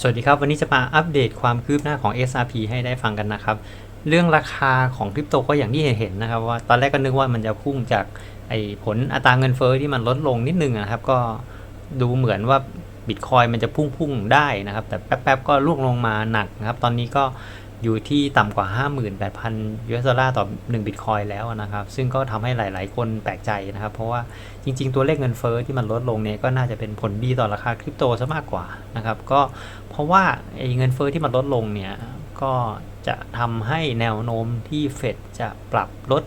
สวัสดีครับ วันนี้จะมาอัปเดตความคืบหน้าของ SRP ให้ได้ฟังกันนะครับ เรื่องราคาของคริปโตก็อย่างที่เห็นนะครับว่าตอนแรกก็นึกว่ามันจะพุ่งจากไอ้ผลอัตราเงินเฟ้อที่มันลดลงนิดนึงนะครับ ก็ดูเหมือนว่าบิตคอยมันจะพุ่งพุ่งได้นะครับ แต่แป๊บๆก็ล่วงลงมาหนักนะครับ ตอนนี้ก็ อยู่ที่ต่ำกว่า 58,000 US ดอลลาร์ต่อ1บิตคอยแล้วนะครับ ซึ่งก็ทำให้หลาย ๆ คนแปลกใจนะครับ เพราะว่าจริง ๆ ตัวเลขเงินเฟ้อที่มันลดลงเนี่ยก็น่าจะเป็นผลดีต่อราคาคริปโตซะมากกว่านะครับ ก็เพราะว่าไอ้เงินเฟ้อที่มันลดลงเนี่ยก็จะทำให้แนวโน้มที่เฟดจะปรับลด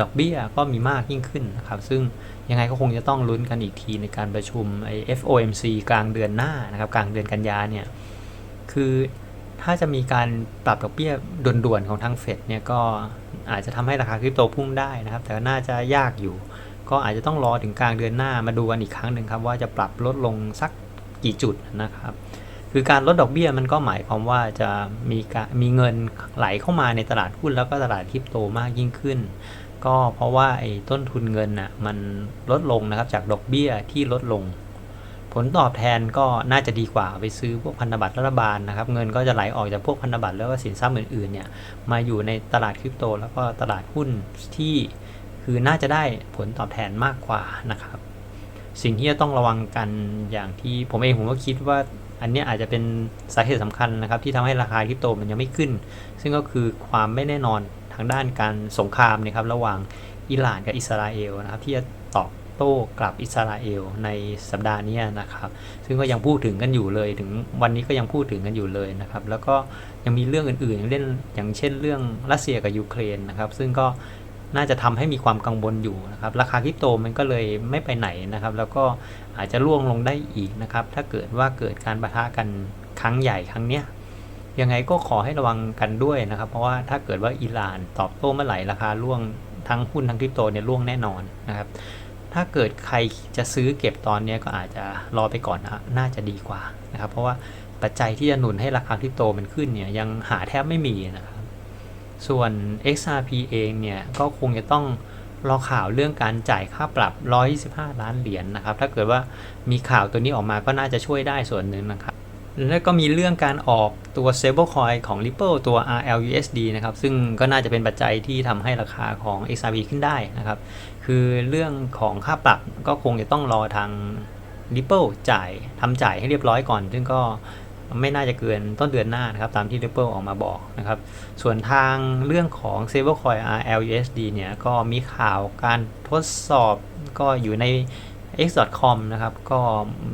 ดอกเบี้ยก็มีมากยิ่งขึ้นนะครับ ซึ่งยังไงก็คงจะต้องลุ้นกันอีกทีในการประชุมไอ้ FOMC กลางเดือนหน้านะครับ กลางเดือนกันยาเนี่ย คือ ถ้าจะมีการปรับดอกเบี้ยด่วนๆของทางเฟดเนี่ยก็อาจจะทำให้ราคาคริปโตพุ่งได้นะครับ แต่น่าจะยากอยู่ ก็อาจจะต้องรอถึงกลางเดือนหน้ามาดูกันอีกครั้งหนึ่งครับว่าจะปรับลดลงสักกี่จุดนะครับ คือการลดดอกเบี้ยมันก็หมายความว่าจะมีการมีเงินไหลเข้ามาในตลาดหุ้นแล้วก็ตลาดคริปโตมากยิ่งขึ้น ก็เพราะว่าไอ้ต้นทุนเงินน่ะมันลดลงนะครับจากดอกเบี้ยที่ลดลง ผลตอบแทนก็น่าจะดีกว่าไปซื้อพวกพันธบัตรรัฐบาลนะครับ เงินก็จะไหลออกจากพวกพันธบัตรแล้วก็สินทรัพย์อื่นๆเนี่ยมาอยู่ในตลาดคริปโต แล้วก็ตลาดหุ้นที่คือน่าจะได้ผลตอบแทนมากกว่านะครับ สิ่งที่จะต้องระวังกันอย่างที่ผมเองผมก็คิดว่าอันนี้อาจจะเป็นสาเหตุสำคัญนะครับ ที่ทำให้ราคาคริปโตมันยังไม่ขึ้น ซึ่งก็คือความไม่แน่นอนทางด้านการสงครามนะครับระหว่างอิหร่านกับอิสราเอลนะครับ ที่จะตอบ โต้กลับอิสราเอลในสัปดาห์นี้นะครับ ซึ่งก็ยังพูดถึงกันอยู่เลยถึงวันนี้ก็ยังพูดถึงกันอยู่เลยนะครับ แล้วก็ยังมีเรื่องอื่นๆอย่างเล่นอย่างเช่นเรื่องรัสเซียกับยูเครนนะครับ ซึ่งก็น่าจะทำให้มีความกังวลอยู่นะครับ ราคาคริปโตมันก็เลยไม่ไปไหนนะครับ แล้วก็อาจจะร่วงลงได้อีกนะครับ ถ้าเกิดว่าเกิดการประทะกันครั้งใหญ่ครั้งเนี้ยยังไงก็ขอให้ระวังกันด้วยนะครับ เพราะว่าถ้าเกิดว่าอิหร่านตอบโต้เมื่อไหร่ราคาร่วงทั้งหุ้นทั้งคริปโตเนี่ยร่วงแน่นอนนะครับ ถ้าเกิดใครจะซื้อเก็บตอนนี้ก็อาจจะรอไปก่อนนะน่าจะดีกว่านะครับ เพราะว่าปัจจัยที่จะหนุนให้ราคาคริปโตมันขึ้นเนี่ยยังหาแทบไม่มีนะครับ ส่วน XRP เองเนี่ยก็คงจะต้องรอข่าวเรื่องการจ่ายค่าปรับ 125 ล้านเหรียญนนะครับ ถ้าเกิดว่ามีข่าวตัวนี้ออกมาก็น่าจะช่วยได้ส่วนหนึ่งนะครับ แล้วก็มีเรื่องการออกตัว stablecoin ของ Ripple ตัว RLUSD นะครับ ซึ่งก็น่าจะเป็นปัจจัยที่ทำให้ราคาของ XRP ขึ้นได้นะครับ คือเรื่องของค่าปรับก็คงจะต้องรอทาง Ripple จ่ายทำจ่ายให้เรียบร้อยก่อน ซึ่งก็ไม่น่าจะเกินต้นเดือนหน้านะครับ ตามที่ Ripple ออกมาบอกนะครับ ส่วนทางเรื่องของ stablecoin RLUSD เนี่ย ก็มีข่าวการทดสอบก็อยู่ใน x.com นะครับ ก็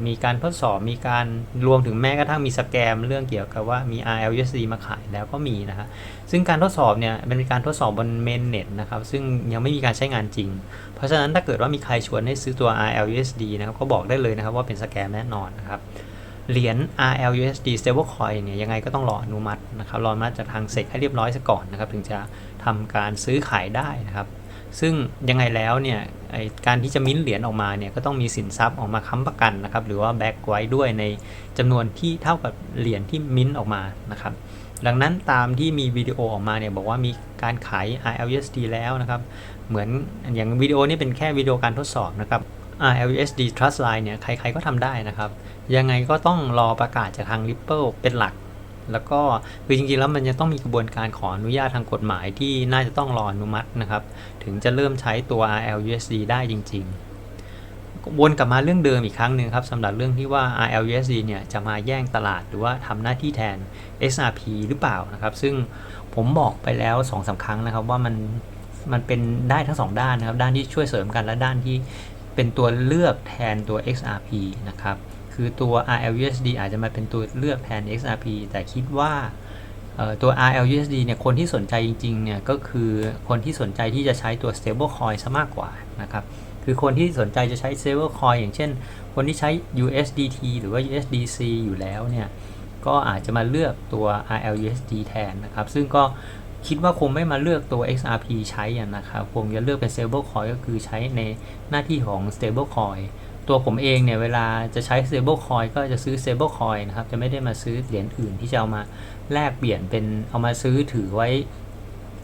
มีการทดสอบมีการรวมถึงแม้กระทั่งมีสแกมเรื่องเกี่ยวกับว่ามี RLUSD มาขายแล้วก็มีนะครับซึ่งการทดสอบเนี่ยเป็นการทดสอบบนเมนเน็ตนะครับ ซึ่งยังไม่มีการใช้งานจริง เพราะฉะนั้นถ้าเกิดว่ามีใครชวนให้ซื้อตัว RLUSD นะครับ ก็บอกได้เลยนะครับว่าเป็นสแกมแน่นอนนะครับเหรียญ RLUSD stablecoin เนี่ยยังไงก็ต้องรออนุมัตินะครับรออนุมัติจากทางเซกให้เรียบร้อยซะก่อนนะครับ ถึงจะทำการซื้อขายได้นะครับ ซึ่งยังไงแล้วเนี่ยการที่จะมิ้นเหรียญออกมาเนี่ยก็ต้องมีสินทรัพย์ออกมาค้ำประกันนะครับหรือว่าแบ็กไว้ด้วยในจำนวนที่เท่ากับเหรียญที่มิ้นท์ออกมานะครับดังนั้นตามที่มีวิดีโอออกมาเนี่ยบอกว่ามีการขาย RLUSD แล้วนะครับเหมือนอย่างวิดีโอนี้เป็นแค่วิดีโอการทดสอบนะครับ RLUSD Trust Line เนี่ยใครๆก็ทำได้นะครับยังไงก็ต้องรอประกาศจากทาง Ripple เป็นหลัก แล้วก็คือจริงๆแล้วมันจะต้องมีกระบวนการขออนุญาตทางกฎหมายที่น่าจะต้องรออนุมัตินะครับ ถึงจะเริ่มใช้ตัว RLUSD ได้จริง ๆ วนกลับมาเรื่องเดิมอีกครั้งหนึ่งครับสำหรับเรื่องที่ว่า RLUSD เนี่ยจะมาแย่งตลาดหรือว่าทำหน้าที่แทน XRP หรือเปล่านะครับ ซึ่งผมบอกไปแล้ว2อสาครั้งนะครับว่ามันมันเป็นได้ทั้งสองด้านนะครับ ด้านที่ช่วยเสริมกันและด้านที่เป็นตัวเลือกแทนตัว XRP นะครับ คือตัว RLUSD อาจจะมาเป็นตัวเลือกแทน XRP แต่คิดว่าตัว RLUSD เนี่ยคนที่สนใจจริงๆเนี่ยก็คือคนที่สนใจที่จะใช้ตัว stablecoin ซะมากกว่านะครับคือคนที่สนใจจะใช้ stablecoin อย่างเช่น คนที่ใช้ USDT หรือว่า USDC อยู่แล้วเนี่ยก็อาจจะมาเลือกตัว RLUSD แทนนะครับ ซึ่งก็คิดว่าคงไม่มาเลือกตัว XRP ใช้อะนะครับ คงจะเลือกเป็น stablecoin ก็คือใช้ในหน้าที่ของ stablecoin ตัวผมเองเนี่ยเวลาจะใช้ stablecoin ก็จะซื้อ stablecoin นะครับ จะไม่ได้มาซื้อเหรียญอื่นที่จะเอามาแลกเปลี่ยนเป็นเอามาซื้อถือไว้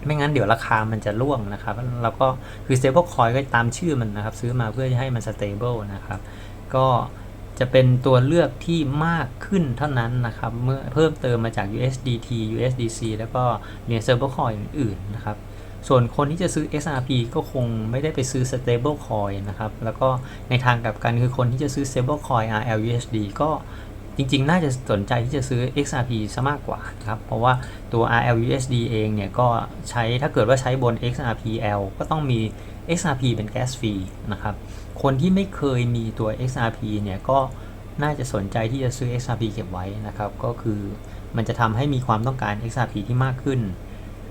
ไม่งั้นเดี๋ยวราคามันจะร่วงนะครับ แล้วก็คือ stable coin ก็ตามชื่อมันนะครับ ซื้อมาเพื่อจะให้มัน stable นะครับ ก็จะเป็นตัวเลือกที่มากขึ้นเท่านั้นนะครับ เมื่อเพิ่มเติมมาจาก USDT USDC แล้วก็เหรียญ stablecoin อื่นๆนะครับ ส่วนคนที่จะซื้อ XRP ก็คงไม่ได้ไปซื้อ stablecoin นะครับ แล้วก็ในทางกลับกันคือคนที่จะซื้อ stablecoin RLUSD ก็จริงๆ น่าจะสนใจที่จะซื้อ XRP ซะมากกว่าครับ เพราะว่าตัว RLUSD เองเนี่ยก็ใช้ถ้าเกิดว่าใช้บน XRPL ก็ต้องมี XRP เป็น gas fee นะครับ คนที่ไม่เคยมีตัว XRP เนี่ยก็น่าจะสนใจที่จะซื้อ XRP เก็บไว้นะครับ ก็คือมันจะทำให้มีความต้องการ XRP ที่มากขึ้น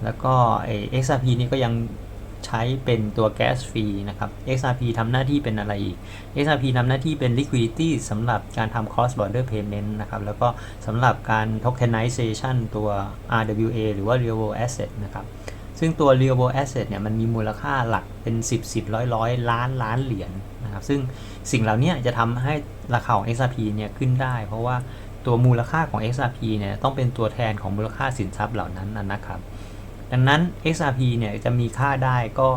แล้วก็ไอ XRP นี่ก็ยังใช้เป็นตัว gas fee นะครับ XRP ทำหน้าที่เป็นอะไรอีก XRP ทำหน้าที่เป็น liquidity สำหรับการทำ cross border payment นะครับ แล้วก็สำหรับการ tokenization ตัว RWA หรือว่า real world asset นะครับ ซึ่งตัว real world asset เนี่ยมันมีมูลค่าหลักเป็น 10 10ร้อยร้อยล้านล้านเหรียญนะครับ ซึ่งสิ่งเหล่านี้จะทำให้ราคาของ XRP เนี่ยขึ้นได้ เพราะว่าตัวมูลค่าของ XRP เนี่ยต้องเป็นตัวแทนของมูลค่าสินทรัพย์เหล่านั้นนะครับ ดังนั้น XRP เนี่ยจะมีค่าได้ก็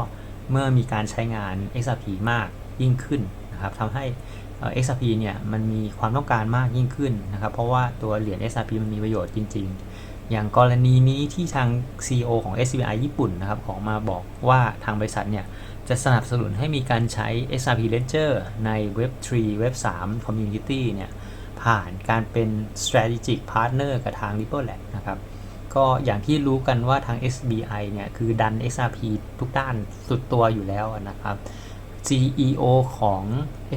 เมื่อมีการใช้งาน XRP มากยิ่งขึ้นนะครับทำให้ XRP เนี่ยมันมีความต้องการมากยิ่งขึ้นนะครับ เพราะว่าตัวเหรียญ XRP มันมีประโยชน์จริง ๆ อย่างกรณีนี้ที่ทาง CEO ของ SBI ญี่ปุ่นนะครับออกมาบอกว่าทางบริษัทเนี่ยจะสนับสนุนให้มีการใช้ XRP Ledger ใน Web3 Web3 Community เนี่ยผ่านการเป็น strategic partner กับทาง Ripple Lab นะครับ ก็อย่างที่รู้กันว่าทาง SBI เนี่ยคือดัน XRP ทุกด้านสุดตัวอยู่แล้วนะครับ CEO ของ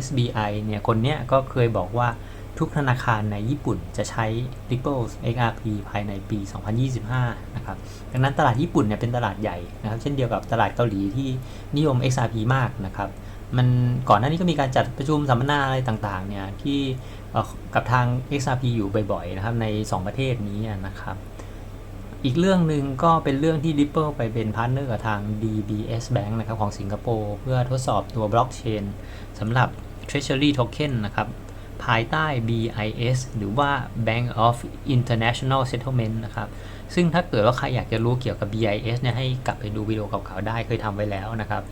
SBI เนี่ยคนเนี้ยก็เคยบอกว่าทุกธนาคารในญี่ปุ่นจะใช้ Ripple XRP ภายในปี 2025 นะครับ ดังนั้นตลาดญี่ปุ่นเนี่ยเป็นตลาดใหญ่นะครับ เช่นเดียวกับตลาดเกาหลีที่นิยม XRP มากนะครับ มันก่อนหน้านี้ก็มีการจัดประชุมสัมมนาอะไรต่างๆเนี่ยที่กับทาง XRP อยู่บ่อยๆนะครับใน 2 ประเทศนี้นะครับ อีกเรื่องหนึ่งก็เป็นเรื่องที่ Ripple ไปเป็นพาร์ทเนอร์กับทาง DBS Bank นะครับของสิงคโปร์เพื่อทดสอบตัวบล็อกเชนสำหรับ Treasury Token นะครับภายใต้ BIS หรือว่า Bank of International Settlement นะครับ ซึ่งถ้าเกิดว่าใครอยากจะรู้เกี่ยวกับ BIS เนี่ยให้กลับไปดูวิดีโอเก่าๆได้เคยทำไว้แล้วนะครับ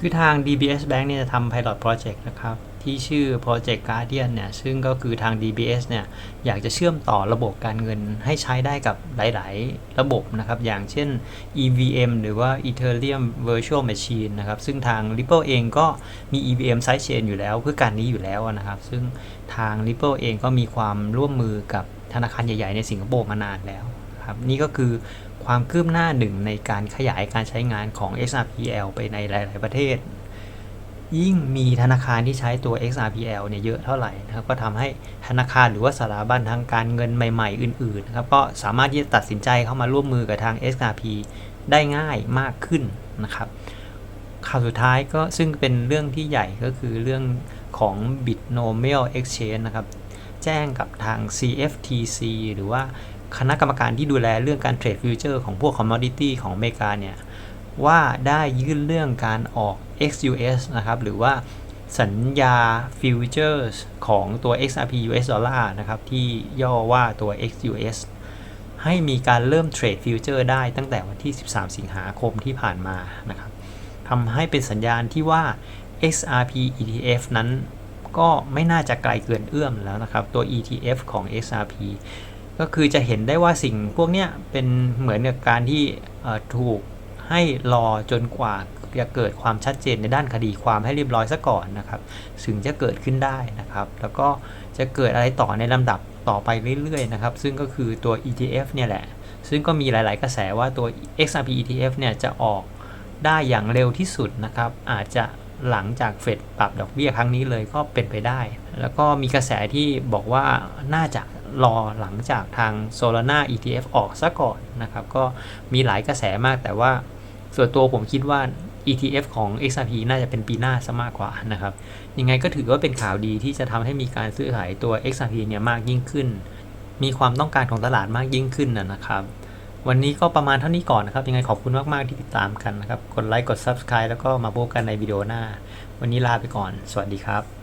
คือทาง DBS Bank เนี่ยจะทำ Pilot Project นะครับ ที่ชื่อ Project Guardian เนี่ย ซึ่งก็คือทาง DBS เนี่ย อยากจะเชื่อมต่อระบบการเงินให้ใช้ได้กับหลาย ๆ ระบบนะครับ อย่างเช่น EVM หรือว่า Ethereum Virtual Machine นะครับ ซึ่งทาง Ripple เองก็มี EVM Sidechain อยู่แล้วเพื่อการนี้อยู่แล้วนะครับ ซึ่งทาง Ripple เองก็มีความร่วมมือกับธนาคารใหญ่ ๆ ในสิงคโปร์มานานแล้วครับ นี่ก็คือ ความคืบหน้าหนึ่งในการขยายการใช้งานของ XRPL ไปในหลาย ๆ ประเทศ ยิ่งมีธนาคารที่ใช้ตัว XRPL เนี่ยเยอะเท่าไหร่นะครับก็ทำให้ธนาคารหรือว่าสถาบันทางการเงินใหม่ ๆ อื่น ๆ นะครับก็สามารถที่จะตัดสินใจเข้ามาร่วมมือกับทาง XRP ได้ง่ายมากขึ้นนะครับข่าวสุดท้ายก็ซึ่งเป็นเรื่องที่ใหญ่ก็คือเรื่องของ Binomial Exchange นะครับ แจ้งกับทาง CFTC หรือว่า คณะกรรมการที่ดูแลเรื่องการเทรดฟิวเจอร์ของพวกคอมมอดิตี้ของอเมริกาเนี่ย ว่าได้ยื่นเรื่องการออก XUS นะครับ หรือว่าสัญญาฟิวเจอร์ของตัว XRP US Dollar นะครับ ที่ย่อว่าตัว XUS ให้มีการเริ่มเทรดฟิวเจอร์ได้ตั้งแต่วันที่ 13 สิงหาคมที่ผ่านมานะครับทำให้เป็นสัญญาณที่ว่า XRP ETF นั้นก็ไม่น่าจะไกลเกินเอื้อมแล้วนะครับ ตัว ETF ของ XRP ก็คือจะเห็นได้ว่าสิ่งพวกเนี้ยเป็นเหมือนกับการที่ถูกให้รอจนกว่าจะเกิดความชัดเจนในด้านคดีความให้เรียบร้อยซะก่อนนะครับถึงจะเกิดขึ้นได้นะครับ แล้วก็จะเกิดอะไรต่อในลำดับต่อไปเรื่อยๆนะครับ ซึ่งก็คือตัว ETF เนี่ยแหละ ซึ่งก็มีหลายๆกระแสว่าตัว XRP ETF เนี่ยจะออกได้อย่างเร็วที่สุดนะครับ อาจจะหลังจากเฟดปรับดอกเบี้ยครั้งนี้เลยก็เป็นไปได้ แล้วก็มีกระแสที่บอกว่าน่าจะ รอหลังจากทาง Solana ETF ออกซะก่อนนะครับ ก็มีหลายกระแสมากแต่ว่าส่วนตัวผมคิดว่า ETF ของ XRP น่าจะเป็นปีหน้าซะมากกว่านะครับ ยังไงก็ถือว่าเป็นข่าวดีที่จะทำให้มีการซื้อขายตัว XRP เนี่ยมากยิ่งขึ้น มีความต้องการของตลาดมากยิ่งขึ้นนะครับ วันนี้ก็ประมาณเท่านี้ก่อนนะครับ ยังไงขอบคุณมาก ๆ ที่ติดตามกันนะครับ กดไลค์ กด Subscribe แล้วก็มาพบกันในวิดีโอหน้า วันนี้ลาไปก่อน สวัสดีครับ